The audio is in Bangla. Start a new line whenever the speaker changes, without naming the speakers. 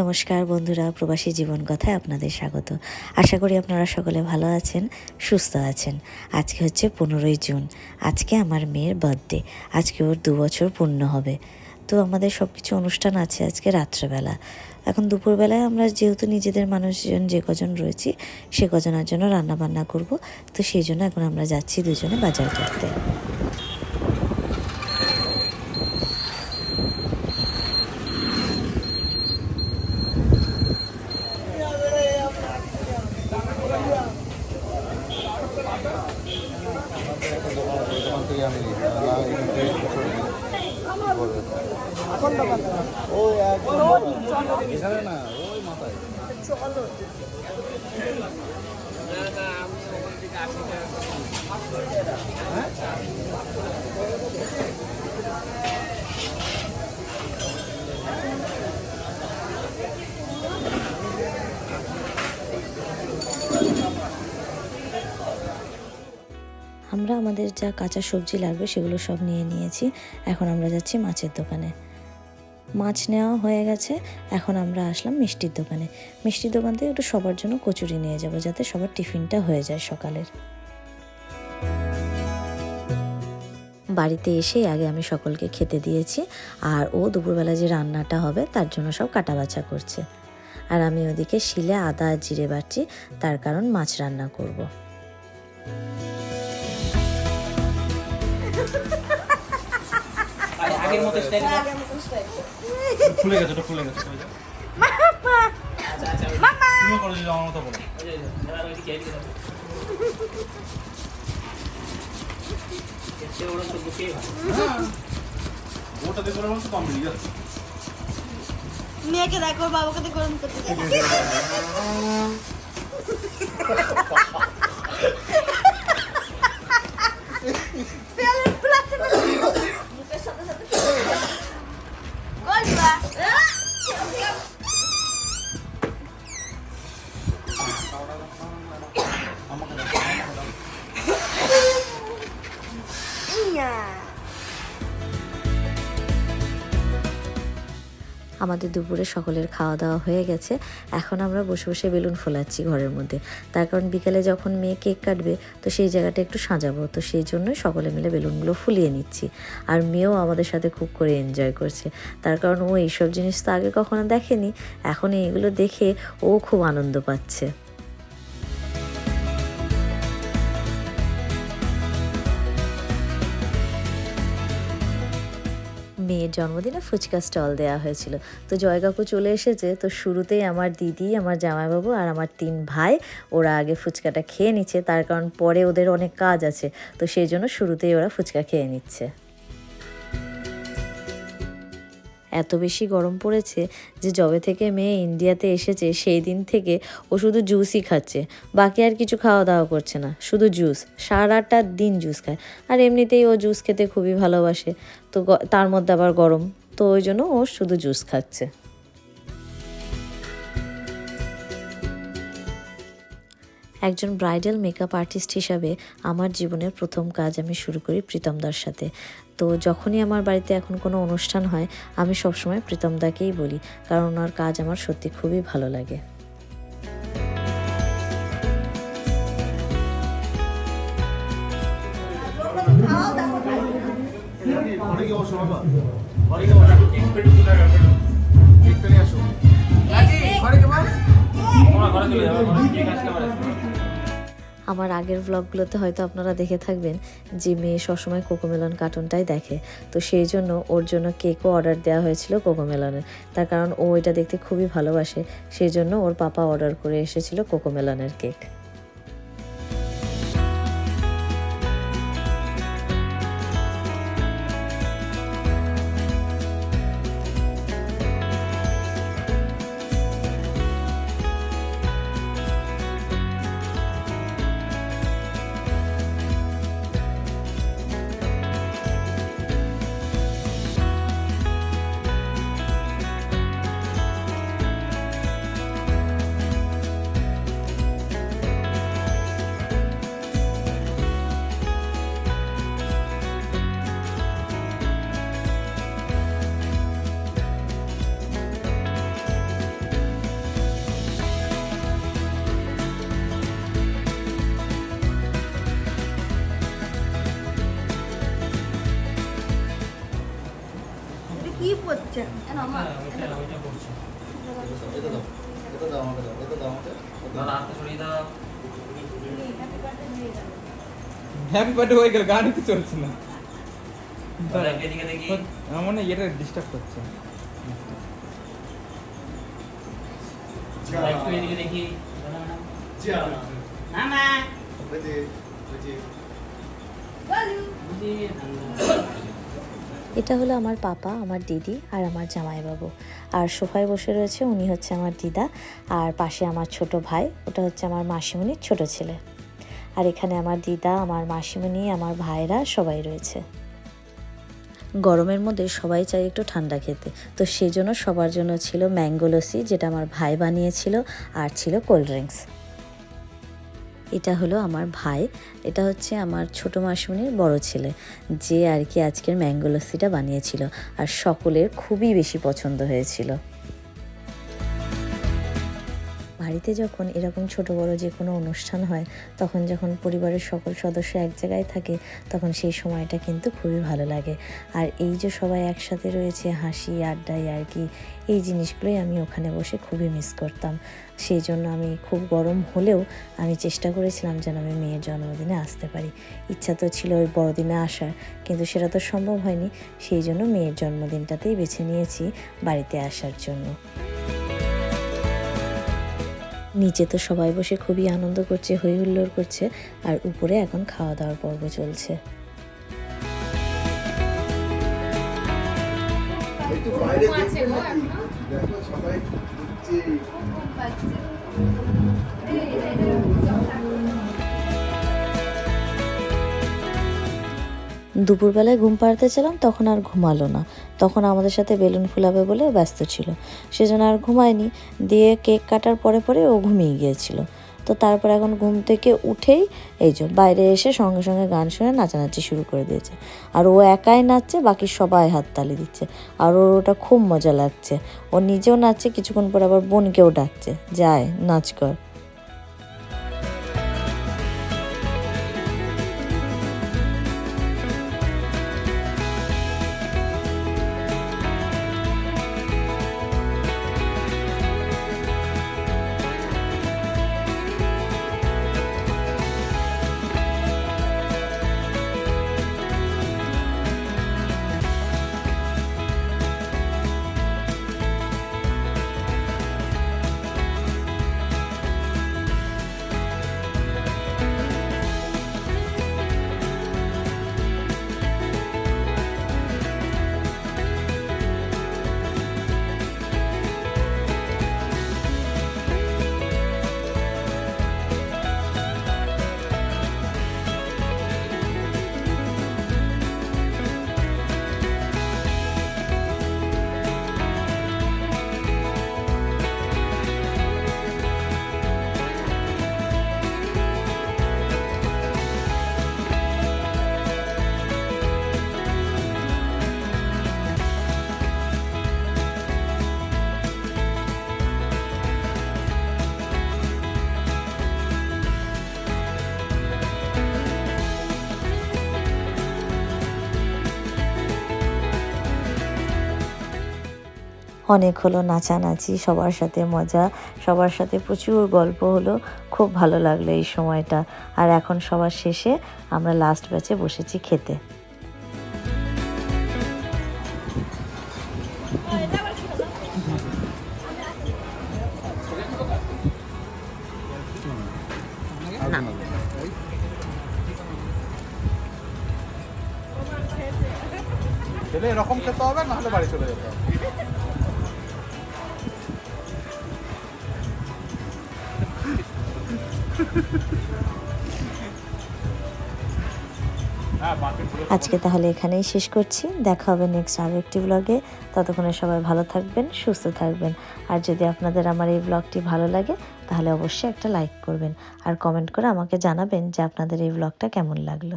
নমস্কার বন্ধুরা, প্রবাসী জীবন কথায় আপনাদের স্বাগত। আশা করি আপনারা সকলে ভালো আছেন, সুস্থ আছেন। আজকে হচ্ছে পনেরোই জুন, আজকে আমার মেয়ের বার্থডে আজকে ওর দু বছর পূর্ণ হবে। তো আমাদের সব কিছু অনুষ্ঠান আছে আজকে রাত্রেবেলা। এখন দুপুরবেলায় আমরা যেহেতু নিজেদের মানুষজন, যে কজন রয়েছি, সে কজনের জন্য রান্না বান্না করব। তো সেই জন্য এখন আমরা যাচ্ছি দুজনে বাজার করতে।
দোকান তারা না, এখান না ওই মাথায়
আমরা আমাদের যা কাঁচা সবজি লাগবে সেগুলো সব নিয়ে নিয়েছি। এখন আমরা যাচ্ছি মাছের দোকানে। মাছ নেওয়া হয়ে গেছে। এখন আমরা আসলাম মিষ্টির দোকানে। মিষ্টির দোকান থেকে একটু সবার জন্য কচুরি নিয়ে যাব যাতে সবার টিফিনটা হয়ে যায় সকালের। বাড়িতে এসেই আগে আমি সকলকে খেতে দিয়েছি আর ও দুপুরবেলা যে রান্নাটা হবে তার জন্য সব কাটা বাছা করছে। আর আমি ওদিকে শিলে আদা জিরে বাড়ছি তার কারণ মাছ রান্না করব।
আগের মতো স্টাইল
ফুলে গেছে ওটা ফুলে গেছে যদি আমার মতো করো। ওটা দিয়ে করে আমার তো কম যাচ্ছে।
মেয়েকে দেখো বাবাকে তো
আমাদের দুপুরে সকলের খাওয়া দাওয়া হয়ে গেছে। এখন আমরা বসে বসে বেলুন ফোলাচ্ছি ঘরের মধ্যে। তার কারণ বিকালে যখন মেয়ে কেক কাটবে, তো সেই জায়গাটা একটু সাজাবো। তো সেই জন্যই সকলে মিলে বেলুনগুলো ফুলিয়ে নিচ্ছি। আর মেয়েও আমাদের সাথে খুব করে এনজয় করছে। তার কারণ ও এইসব জিনিস তো আগে কখনো দেখেনি। এখন এইগুলো দেখে ও খুব আনন্দ পাচ্ছে। মেয়ের জন্মদিনে ফুচকা স্টল দেওয়া হয়েছিল। তো জয় কাকু চলে এসেছে, তো শুরুতেই আমার দিদি, আমার জামাইবাবু আর আমার তিন ভাই, ওরা আগে ফুচকাটা খেয়ে নিচ্ছে। তার কারণ পরে ওদের অনেক কাজ আছে, তো সেই জন্য শুরুতেই ওরা ফুচকা খেয়ে নিচ্ছে। এত বেশি গরম পড়েছে যে জবে থেকে মেয়ে ইন্ডিয়াতে এসেছে সেই দিন থেকে ও শুধু জুসই খাচ্ছে। বাকি আর কিছু খাওয়া দাওয়া করছে না, শুধু জুস সারাটা দিন জুস খায়। আর এমনিতেই ও জুস খেতে খুবই ভালোবাসে। তো তার মধ্যে আবার গরম। তো ওই জন্য ও শুধু জুস খাচ্ছে। একজন ব্রাইডাল মেকআপ আর্টিস্ট হিসাবে আমার জীবনের প্রথম কাজ আমি শুরু করি প্রীতমদার সাথে। তো যখনই আমার বাড়িতে এখন কোনো অনুষ্ঠান হয় আমি সবসময় প্রীতমদাকেই বলি কারণ ওনার কাজ আমার সত্যি খুবই ভালো লাগে।
ঘরে
চলে যাবে
আমার আগের ব্লগগুলোতে হয়তো আপনারা দেখে থাকবেন যে মেয়ে সবসময় কোকোমেলন কার্টুনটাই দেখে। তো সেই জন্য ওর জন্য কেকও অর্ডার দেওয়া হয়েছিল কোকোমেলনের তার কারণ ও এটা দেখতে খুবই ভালোবাসে, সেই জন্য ওর পাপা অর্ডার করে এসেছিল কোকোমেলনের কেক
হ্যাপি বার্থডে হয়ে গেল গানই তো চলছে না
দাদা এদিকে দেখি
আমার মনে হয় এটা ডিস্টার্ব করছে
দাদা, একটু এদিকে দেখি দাদা, ম্যাডাম। না না
বুঝি বুঝি
বুঝি, ঠান্ডা।
এটা হলো আমার পাপা, আমার দিদি আর আমার জামাইবাবু। আর সোফায় বসে রয়েছে উনি হচ্ছে আমার দিদা আর পাশে আমার ছোট ভাই, ওটা হচ্ছে আমার মাসিমণির ছোট ছেলে। আর এখানে আমার দিদা, আমার মাসিমণি, আমার ভাইরা সবাই রয়েছে। গরমের মধ্যে সবাই চাই একটু ঠান্ডা খেতে, তো সেই জন্য সবার জন্য ছিল ম্যাঙ্গো লস্যি, যেটা আমার ভাই বানিয়েছিল আর ছিল কোল্ড ড্রিঙ্কস। এটা হলো আমার ভাই। এটা হচ্ছে আমার ছোট মাসুনির বড় ছেলে, যে আর কি আজকের ম্যাঙ্গো লস্যিটা বানিয়েছিল আর সকলের খুবই বেশি পছন্দ হয়েছিল। বাড়িতে যখন এরকম ছোট বড় যে কোনো অনুষ্ঠান হয়, তখন যখন পরিবারের সকল সদস্য এক জায়গায় থাকে, তখন সেই সময়টা কিন্তু খুবই ভালো লাগে। আর এই যে সবাই একসাথে রয়েছে, হাসি, আড্ডায় আর কি, এই জিনিসগুলোই আমি ওখানে বসে খুবই মিস করতাম। সেই জন্য আমি খুব গরম হলেও আমি চেষ্টা করেছিলাম যেন আমি মেয়ের জন্মদিনে আসতে পারি। ইচ্ছা তো ছিল ওই বড়দিনে আসার, কিন্তু সেটা তো সম্ভব হয়নি। সেই জন্য মেয়ের জন্মদিনটাতেই বেছে নিয়েছি বাড়িতে আসার জন্য। নিচে তো সবাই বসে খুবই আনন্দ করছে হই হুল্লোড় করছে আর উপরে এখন খাওয়া দাওয়ার পর্ব চলছে?
দেখো সবাই
দুপুরবেলায় ঘুম পাড়তে ছিলাম তখন আর ঘুমালো না। তখন আমাদের সাথে বেলুন ফুলাবে বলে ব্যস্ত ছিল। সেজন্য আর ঘুমায়নি। দিয়ে কেক কাটার পরে পরে ও ঘুমিয়ে গিয়েছিল। তো তারপর এখন ঘুম থেকে উঠেই এই যে বাইরে এসে সঙ্গে সঙ্গে গান শুনে নাচানাচি শুরু করে দিয়েছে। আর ও একাই নাচছে, বাকি সবাই হাততালি দিচ্ছে। আর ওর ওটা খুব মজা লাগছে। ও নিজেও নাচছে, কিছুক্ষণ পর আবার বোনকেও ডাকছে। যায় নাচ কর। অনেক হলো নাচানাচি সবার সাথে মজা সবার সাথে প্রচুর গল্প হলো খুব ভালো লাগল এই সময়টা। আর এখন সবার শেষে আমরা লাস্ট ব্যাচে বসেছি খেতে।
এরকম খেতে হবে নাহলে বাড়ি চলে যেতে হবে।
আজকে তাহলে এখানেই শেষ করছি। দেখা হবে নেক্সট আরও একটি ব্লগে ততক্ষণে সবাই ভালো থাকবেন, সুস্থ থাকবেন। আর যদি আপনাদের আমার এই ব্লগটি ভালো লাগে, তাহলে অবশ্যই একটা লাইক করবেন। আর কমেন্ট করে আমাকে জানাবেন যে আপনাদের এই ব্লগটা কেমন লাগল।